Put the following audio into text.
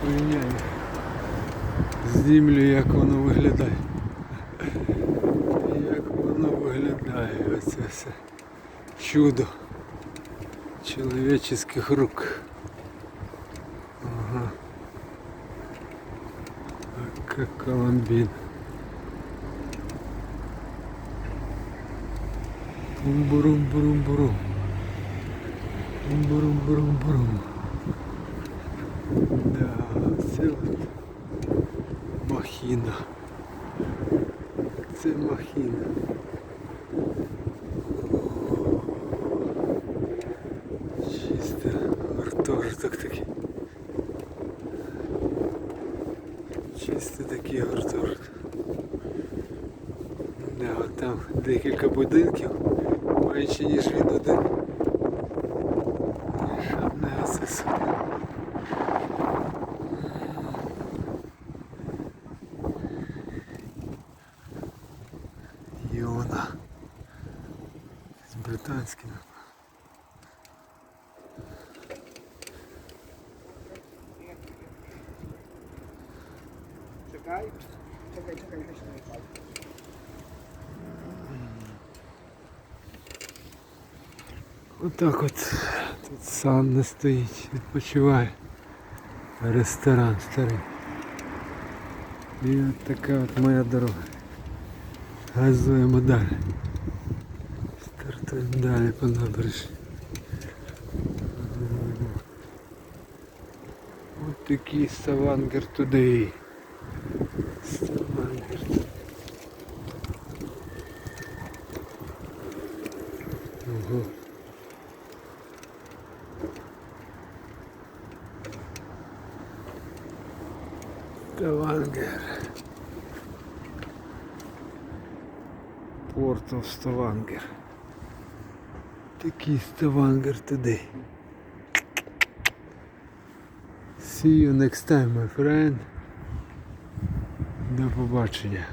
Порівняємо з землею, як воно виглядає. Як воно виглядає, оце все чудо чоловічих рук. Ага. А Как Коломбин. Бум-бурум-бурум-бурум. Бум-бурум-бурум-бурум. Да, це махіна. Це махіна. Чисто гуртожиток такий. Чисто такий гуртожиток. Да, от там декілька будинків, менше ніж він один. Йона. З британським. Czekaj, czekaj, czekaj, weź na iPad. Отак от тут санна стоїть, відпочиває. Ресторан старий. І от така от моя дорога. Газуємо далі. Стартуємо далі по набережні. От такий Ставангер туди. Ставангер туди. Ого. Ставангер. Порт of Ставангер. Такий Ставангер туди. See you next time, my friend. До побачення.